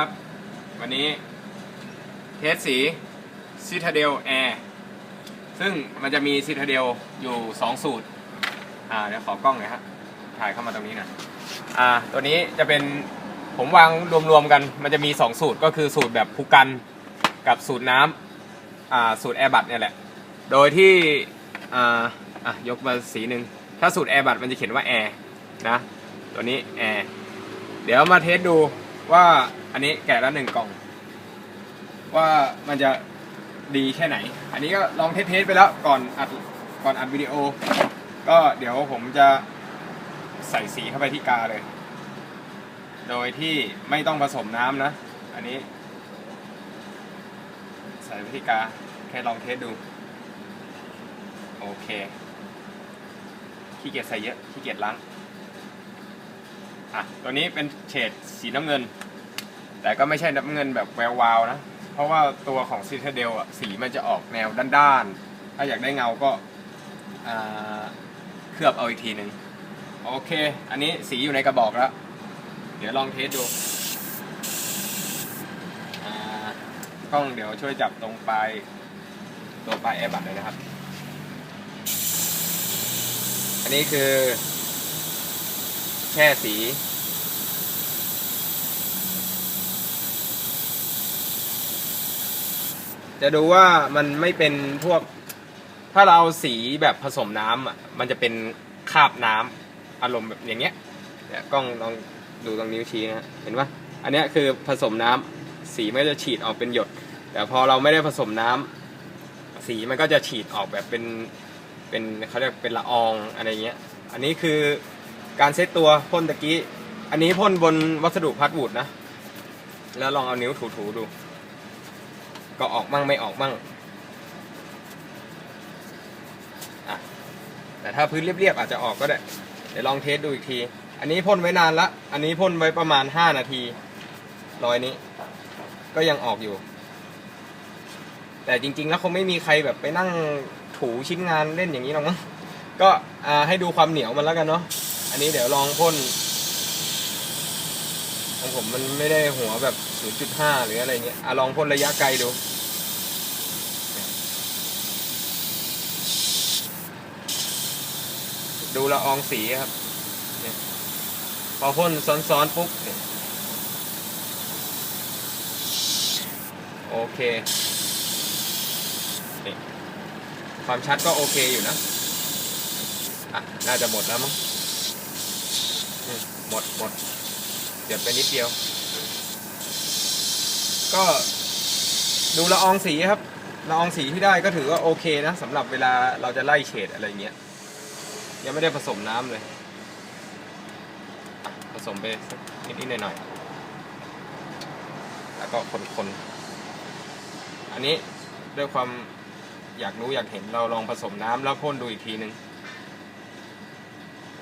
ครับ วันนี้เทสสี Citadel Air ซึ่งมันจะมี Citadel อยู่ 2 สูตร อ่าเดี๋ยวขอกล้องหน่อยฮะถ่ายเข้ามาตรงนี้หน่อยอ่าตัวนี้จะเป็นผมวางรวมๆกัน มันจะมี 2 สูตรก็คือสูตรแบบภูกันกับสูตรน้ำอ่าสูตรแอร์บัตเนี่ยแหละ โดยที่อ่าอะยกมาสีหนึ่งถ้าสูตรแอร์บัตมันจะเขียนว่าแอร์นะ ตัวนี้แอร์เดี๋ยวมาเทสดู ว่าอันนี้แกะแล้วหนึ่งกล่อง ว่ามันจะดีแค่ไหน อันนี้ก็ลองเทสๆไปแล้วก่อนอัดก่อนอัดวิดีโอ ก็เดี๋ยวผมจะใส่สีเข้าไปที่กาเลย โดยที่ไม่ต้องผสมน้ำนะ อันนี้ ใส่ไปที่กา แค่ลองเทสดู โอเคขี้เกียจใส่เยอะขี้เกียจล้าง อะตัวนี้เป็นเฉดสีน้ำเงิน แต่ก็ไม่ใช่น้ำเงินแบบแวววาวนะ เพราะว่าตัวของซีเทเดลอะสีมันจะออกแนวด้านๆ ถ้าอยากได้เงาก็เคลือบเอาอีกทีหนึ่งโอเค อันนี้สีอยู่ในกระบอกแล้ว เดี๋ยวลองเทสดูกล้องเดี๋ยวช่วยจับตรงปลายตัวปลายแอร์บัตเลยนะครับ อันนี้คือ แช่สี จะดูว่ามันไม่เป็นพวก ถ้าเราสีแบบผสมน้ำอะ มันจะเป็นคาบน้ำอารมณ์แบบอย่างเงี้ยเนี่ยกล้องลองดูตรงนิ้วชี้นะเห็นปะอันเนี้ยคือผสมน้ำสีไมันจะฉีดออกเป็นหยด แต่พอเราไม่ได้ผสมน้ำสีมันก็จะฉีดออกแบบเป็นเป็นเขาเรียกเป็นละอองอะไรเงี้ย อันนี้คือ การเซตตัวพ่นตะกี้ อันนี้พ่นบนวัสดุพลาสติกนะ แล้วลองเอานิ้วถูๆดู ก็ออกมั่งไม่ออกมั่งอะแต่ถ้าพื้นเรียบๆอาจจะออกก็ได้ เดี๋ยวลองเทสดูอีกที อันนี้พ่นไว้นานละ อันนี้พ่นไว้ประมาณ 5 นาทีรอยนี้ ก็ยังออกอยู่ แต่จริงๆแล้วคงไม่มีใครแบบไปนั่งถูชิ้นงานเล่นอย่างนี้หรอกมั้งก็ให้ดูความเหนียวมันแล้วกันเนาะ อันนี้เดี๋ยวลองพ่นของผมมันไม่ได้หัวแบบ 0.5 หรืออะไรเงี้ยอะลองพ่นระยะไกลดู ดูละอองสีครับ พอพ่นซ้อนๆ ปุ๊บ โอเคนี่ความชัดก็โอเคอยู่นะ อะ น่าจะหมดแล้วมั้ง หมดหมดเดี๋ยวไปนิดเดียว ก็ดูละอองสีครับละอองสีที่ได้ก็ถือว่าโอเคนะสำหรับเวลาเราจะไล่เฉดอะไรเงี้ย ยังไม่ได้ผสมน้ำเลย ผสมไปสักนิดๆหน่อยๆแล้วก็คนๆอันนี้ด้วยความอยากรู้อยากเห็นเราลองผสมน้ำแล้วพ่นดูอีกทีนึง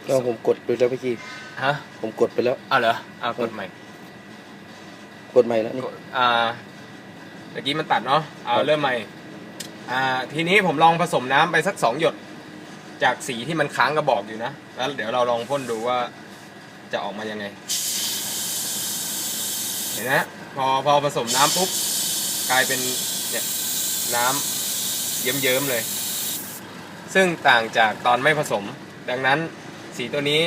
ก็ผมกดไปแล้วเมื่อกี้ฮะผมกดไปแล้วอะเหรออะกดใหม่กดใหม่แล้วนี่กดอ่าเมื่อกี้มันตัดเนาะเอาครับเริ่มใหม่ อ่า ทีนี้ผมลองผสมน้ำไปสักสองหยด จากสีที่มันค้างกระบอกอยู่นะ แล้วเดี๋ยวเราลองพ่นดูว่าจะออกมายังไง เห็นนะพอพอผสมน้ำปุ๊บกลายเป็นเนี่ยน้ำเยิ้มๆเลย ซึ่งต่างจากตอนไม่ผสม ดังนั้น สีตัวนี้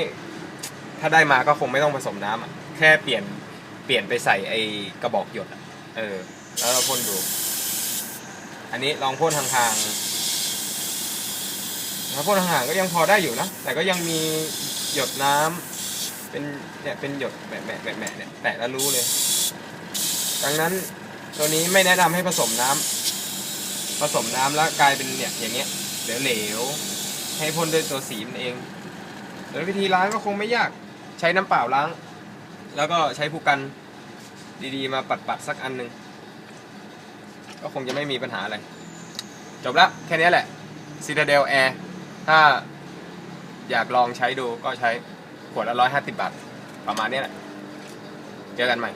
ถ้าได้มาก็คงไม่ต้องผสมน้ำอะแค่เปลี่ยนเปลี่ยนไปใส่ไอ้กระบอกหยดอะเออ แล้วเราพ่นดู อันนี้ลองพ่นห่างๆแล้วพ่นห่างๆก็ยังพอได้อยู่นะ แต่ก็ยังมีหยดน้ำเป็นเนี่ยเป็นหยดแหมะแหมะแหมะแหมะเนี่ยแตะแล้วรู้เลย ดังนั้นตัวนี้ไม่แนะนำให้ผสมน้ำผสมน้ำแล้วกลายเป็นเนี่ยอย่างเงี้ยเหลวๆให้พ่นด้วยตัวสีมันเอง โดยวิธีล้างก็คงไม่ยากใช้น้ำเปล่าล้าง แล้วก็ใช้ผู้กันดีๆ มาปัดๆสักอันหนึ่งก็คงจะไม่มีปัญหาอะไร จบละแค่นี้แหละ Citadel Air ถ้าอยากลองใช้ดูก็ใช้ขวดละร้อยห้าสิบบาท ประมาณนี้แหละ เจอกันใหม่